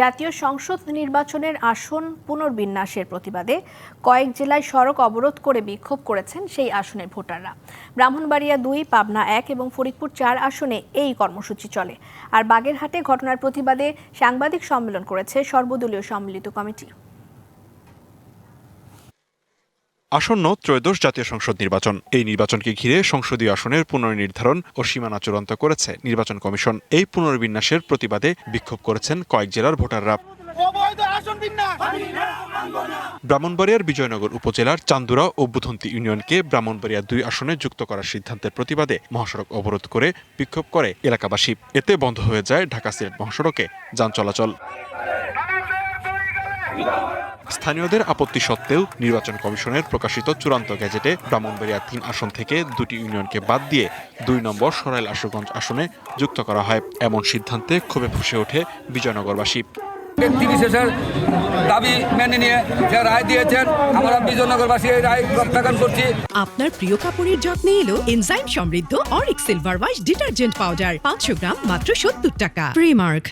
জাতীয় সংসদ নির্বাচনের আসন পুনর্বিন্যাসের প্রতিবাদে কয়েক জেলায় সড়ক অবরোধ করে বিক্ষোভ করেছেন সেই আসনের ভোটাররা। ব্রাহ্মণবাড়িয়া দুই, পাবনা এক এবং ফরিদপুর চার আসনে এই কর্মসূচি চলে। আর বাগেরহাটে ঘটনার প্রতিবাদে সাংবাদিক সম্মেলন করেছে সর্বদলীয় সম্মিলিত কমিটি। আসন্ন ত্রয়োদশ জাতীয় সংসদ নির্বাচন। এই নির্বাচনকে ঘিরে সংসদীয় আসনের পুনর্নির্ধারণ ও সীমানা চূড়ান্ত করেছে নির্বাচন কমিশন। এই পুনর্বিন্যাসের প্রতিবাদে বিক্ষোভ করেছেন কয়েক জেলার ভোটাররা। ব্রাহ্মণবাড়িয়ার বিজয়নগর উপজেলার চান্দুরা ও বুধন্তি ইউনিয়নকে ব্রাহ্মণবাড়িয়া দুই আসনে যুক্ত করার সিদ্ধান্তের প্রতিবাদে মহাসড়ক অবরোধ করে বিক্ষোভ করে এলাকাবাসী। এতে বন্ধ হয়ে যায় ঢাকা সিলেট মহাসড়কে যান চলাচল। স্থানীয়দের আপত্তি সত্ত্বেও নির্বাচন কমিশনের প্রকাশিত চূড়ান্ত গ্যাজেটে ব্রাহ্মণবাড়িয়া তিন আসন থেকে দুটি ইউনিয়নকে বাদ দিয়ে দুই নম্বর সরাইল আশুগঞ্জ আসনে যুক্ত করা হয়। এমন সিদ্ধান্তে ক্ষোভে ফুসে ওঠে বিজয়নগরবাসী। ব্যক্তি বিশেষের দাবি মেনে নিয়ে যে রায় দিয়েছেন আমরা বিজয়নগরবাসী এই রায় প্রত্যাখ্যান করছি। আপনার প্রিয় কাপড়ের যত্নে এলো এনজাইম সমৃদ্ধ অরিক সিলভার ওয়াশ ডিটারজেন্ট পাউডার পাঁচশো গ্রাম মাত্র সত্তর টাকা। প্রিমার্ক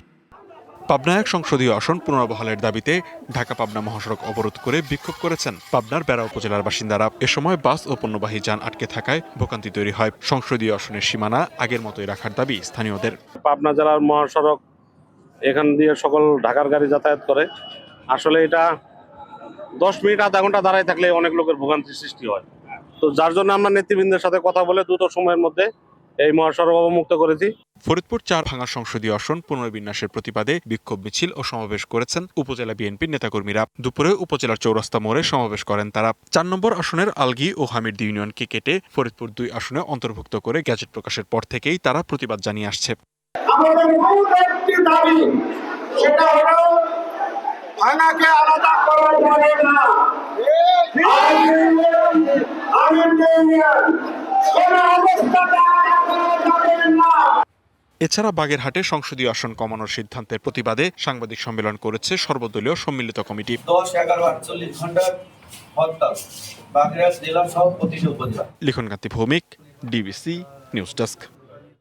পাবনা এক সংসদীয় আসন পুনর্বহালের দাবিতে ঢাকা পাবনা মহাসড়ক অবরোধ করে বিক্ষোভ করেছেন পাবনার বেড়া উপজেলার বাসিন্দারা। এ সময় বাস ও পণ্যবাহী যান আটকে থাকায় ভোগান্তি তৈরি হয়। সংসদীয় আসনের সীমানা আগের মতোই রাখার দাবি স্থানীয়দের। পাবনা জেলার মহাসড়ক এখান দিয়ে সকল ঢাকার গাড়ি যাতায়াত করে। আসলে এটা দশ মিনিট, আধা ঘণ্টা দাঁড়ায় থাকলে অনেক লোকের ভোগান্তির সৃষ্টি হয়। তো যার জন্য আমরা নেতৃবৃন্দের সাথে কথা বলে দ্রুত সময়ের মধ্যে এই মহাসড়ক অবমুক্ত করেছি। ফরিদপুর চার ভাঙা সংসদীয় আসন পুনর্বিন্যাসের প্রতিবাদে বিক্ষোভ মিছিল ও সমাবেশ করেছেন উপজেলা বিএনপির নেতাকর্মীরা। দুপুরে উপজেলার চৌরাস্তা মোড়ে সমাবেশ করেন তারা। চার নম্বর আসনের আলগি ও হামিরদি ইউনিয়নকে কেটে ফরিদপুর দুই আসনে অন্তর্ভুক্ত করে গ্যাজেট প্রকাশের পর থেকেই তারা প্রতিবাদ জানিয়ে আসছে। সেটা হলো ভাঙাকে আলাদা করা যাবে না। আমি কোন অবস্থাতে আলাদা করা যাবে না এছাড়া বাগেরহাটে সংসদীয় আসন কমানোর সিদ্ধান্তের প্রতিবাদে সাংবাদিক সম্মেলন করেছে সর্বদলীয় সম্মিলিত কমিটি। দশ এগারো আটচল্লিশ ঘণ্টার হরতাল বাগেরহাট জেলা সহ প্রতিটি উপজেলা। Likhonkanti Bhowmik DBC news desk.